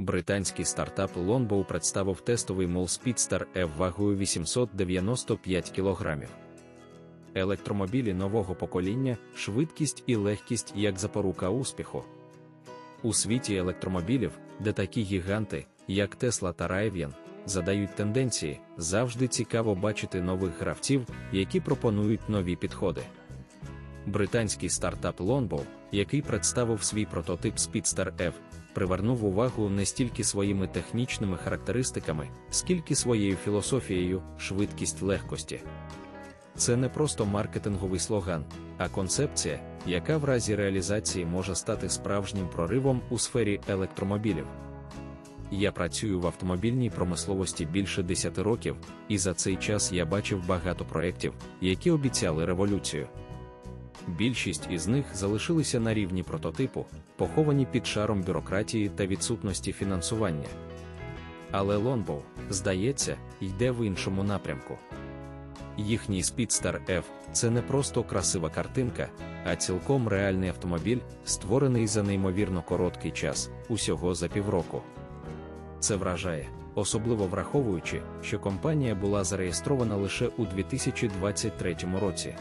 Британський стартап Longbow представив тестовий мол Speedster F вагою 895 кг. Електромобілі нового покоління, швидкість і легкість як запорука успіху. У світі електромобілів, де такі гіганти, як Tesla та Rivian, задають тенденції, завжди цікаво бачити нових гравців, які пропонують нові підходи. Британський стартап Longbow, який представив свій прототип Speedster F, привернув увагу не стільки своїми технічними характеристиками, скільки своєю філософією, швидкість легкості. Це не просто маркетинговий слоган, а концепція, яка в разі реалізації може стати справжнім проривом у сфері електромобілів. Я працюю в автомобільній промисловості більше 10 років, і за цей час я бачив багато проєктів, які обіцяли революцію. Більшість із них залишилися на рівні прототипу, поховані під шаром бюрократії та відсутності фінансування. Але Longbow, здається, йде в іншому напрямку. Їхній Speedster F це не просто красива картинка, а цілком реальний автомобіль, створений за неймовірно короткий час, усього за півроку. Це вражає, особливо враховуючи, що компанія була зареєстрована лише у 2023 році.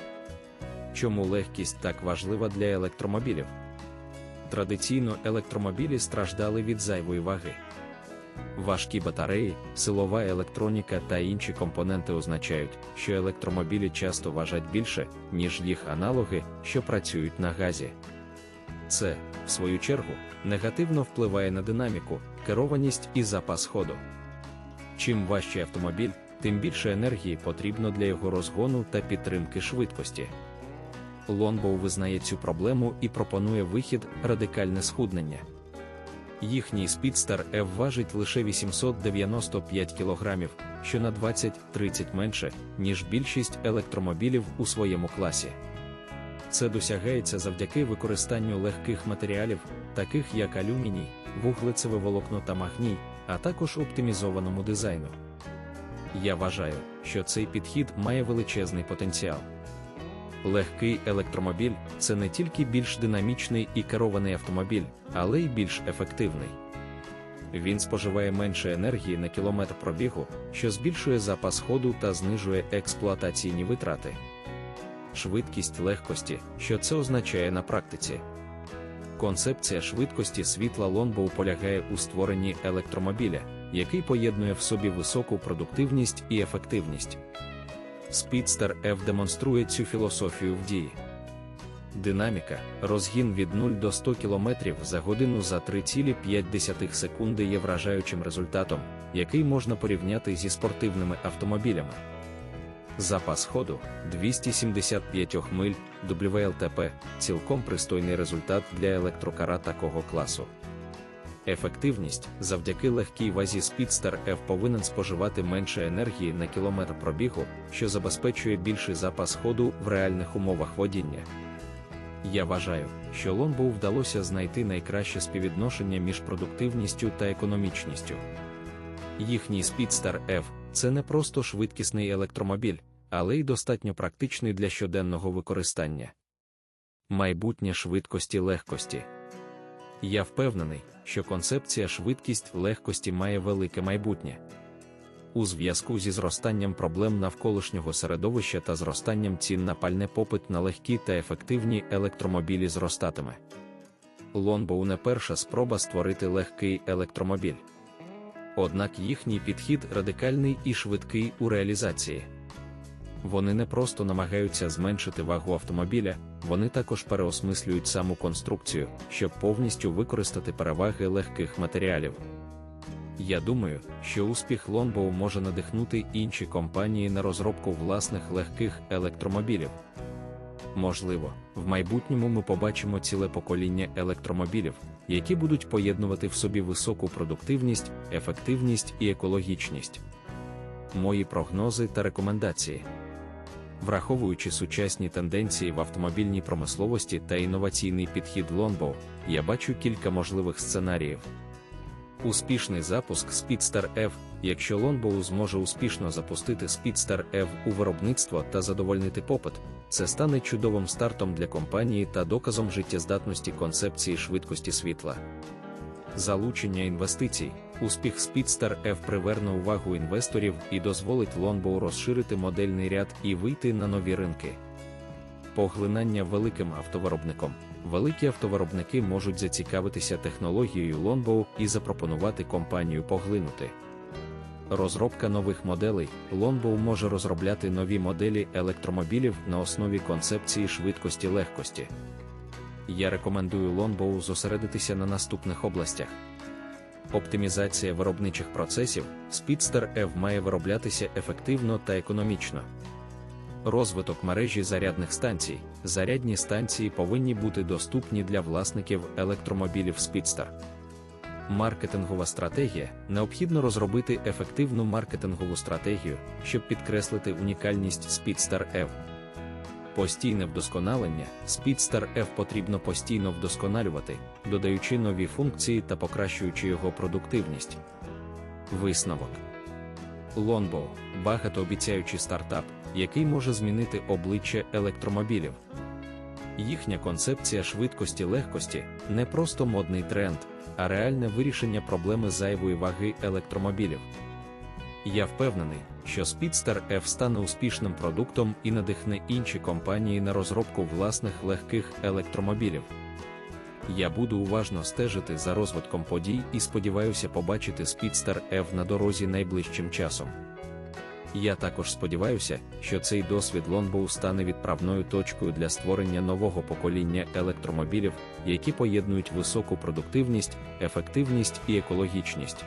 Чому легкість так важлива для електромобілів? Традиційно електромобілі страждали від зайвої ваги. Важкі батареї, силова електроніка та інші компоненти означають, що електромобілі часто важать більше, ніж їх аналоги, що працюють на газі. Це, в свою чергу, негативно впливає на динаміку, керованість і запас ходу. Чим важчий автомобіль, тим більше енергії потрібно для його розгону та підтримки швидкості. Longbow визнає цю проблему і пропонує вихід радикальне схуднення. Їхній Speedster F важить лише 895 кг, що на 20-30 менше, ніж більшість електромобілів у своєму класі. Це досягається завдяки використанню легких матеріалів, таких як алюміній, вуглецеве волокно та магній, а також оптимізованому дизайну. Я вважаю, що цей підхід має величезний потенціал. Легкий електромобіль це не тільки більш динамічний і керований автомобіль, але й більш ефективний. Він споживає менше енергії на кілометр пробігу, що збільшує запас ходу та знижує експлуатаційні витрати. Швидкість легкості, що це означає на практиці. Концепція швидкості світла Longbow полягає у створенні електромобіля, який поєднує в собі високу продуктивність і ефективність. Speedster F демонструє цю філософію в дії. Динаміка, розгін від 0 до 100 км за годину за 3,5 секунди є вражаючим результатом, який можна порівняти зі спортивними автомобілями. Запас ходу 275 миль WLTP цілком пристойний результат для електрокара такого класу. Ефективність завдяки легкій вазі Speedster F повинен споживати менше енергії на кілометр пробігу, що забезпечує більший запас ходу в реальних умовах водіння. Я вважаю, що Longbow вдалося знайти найкраще співвідношення між продуктивністю та економічністю. Їхній Speedster F це не просто швидкісний електромобіль, але й достатньо практичний для щоденного використання. Майбутнє швидкості легкості. Я впевнений, що концепція швидкість легкості має велике майбутнє. У зв'язку зі зростанням проблем навколишнього середовища та зростанням цін на пальне попит на легкі та ефективні електромобілі зростатиме. Longbow не перша спроба створити легкий електромобіль. Однак їхній підхід радикальний і швидкий у реалізації. Вони не просто намагаються зменшити вагу автомобіля, вони також переосмислюють саму конструкцію, щоб повністю використати переваги легких матеріалів. Я думаю, що успіх Longbow може надихнути інші компанії на розробку власних легких електромобілів. Можливо, в майбутньому ми побачимо ціле покоління електромобілів, які будуть поєднувати в собі високу продуктивність, ефективність і екологічність. Мої прогнози та рекомендації. Враховуючи сучасні тенденції в автомобільній промисловості та інноваційний підхід Longbow, я бачу кілька можливих сценаріїв. Успішний запуск Speedster F, якщо Longbow зможе успішно запустити Speedster F у виробництво та задовольнити попит, це стане чудовим стартом для компанії та доказом життєздатності концепції швидкості світла. залучення інвестицій. Успіх Speedster F приверне увагу інвесторів і дозволить Longbow розширити модельний ряд і вийти на нові ринки. Поглинання великим автовиробником. Великі автовиробники можуть зацікавитися технологією Longbow і запропонувати компанію поглинути. Розробка нових моделей Longbow може розробляти нові моделі електромобілів на основі концепції швидкості легкості. Я рекомендую Longbow зосередитися на наступних областях. Оптимізація виробничих процесів Speedster F має вироблятися ефективно та економічно. Розвиток мережі зарядних станцій. Зарядні станції повинні бути доступні для власників електромобілів Speedster. Маркетингова стратегія необхідно розробити ефективну маркетингову стратегію, щоб підкреслити унікальність Speedster F. Постійне вдосконалення Speedster F потрібно постійно вдосконалювати, додаючи нові функції та покращуючи його продуктивність. Висновок Longbow – багатообіцяючий стартап, який може змінити обличчя електромобілів. Їхня концепція швидкості легкості не просто модний тренд, а реальне вирішення проблеми зайвої ваги електромобілів. Я впевнений, що Speedster F стане успішним продуктом і надихне інші компанії на розробку власних легких електромобілів. Я буду уважно стежити за розвитком подій і сподіваюся побачити Speedster F на дорозі найближчим часом. Я також сподіваюся, що цей досвід Longbow стане відправною точкою для створення нового покоління електромобілів, які поєднують високу продуктивність, ефективність і екологічність.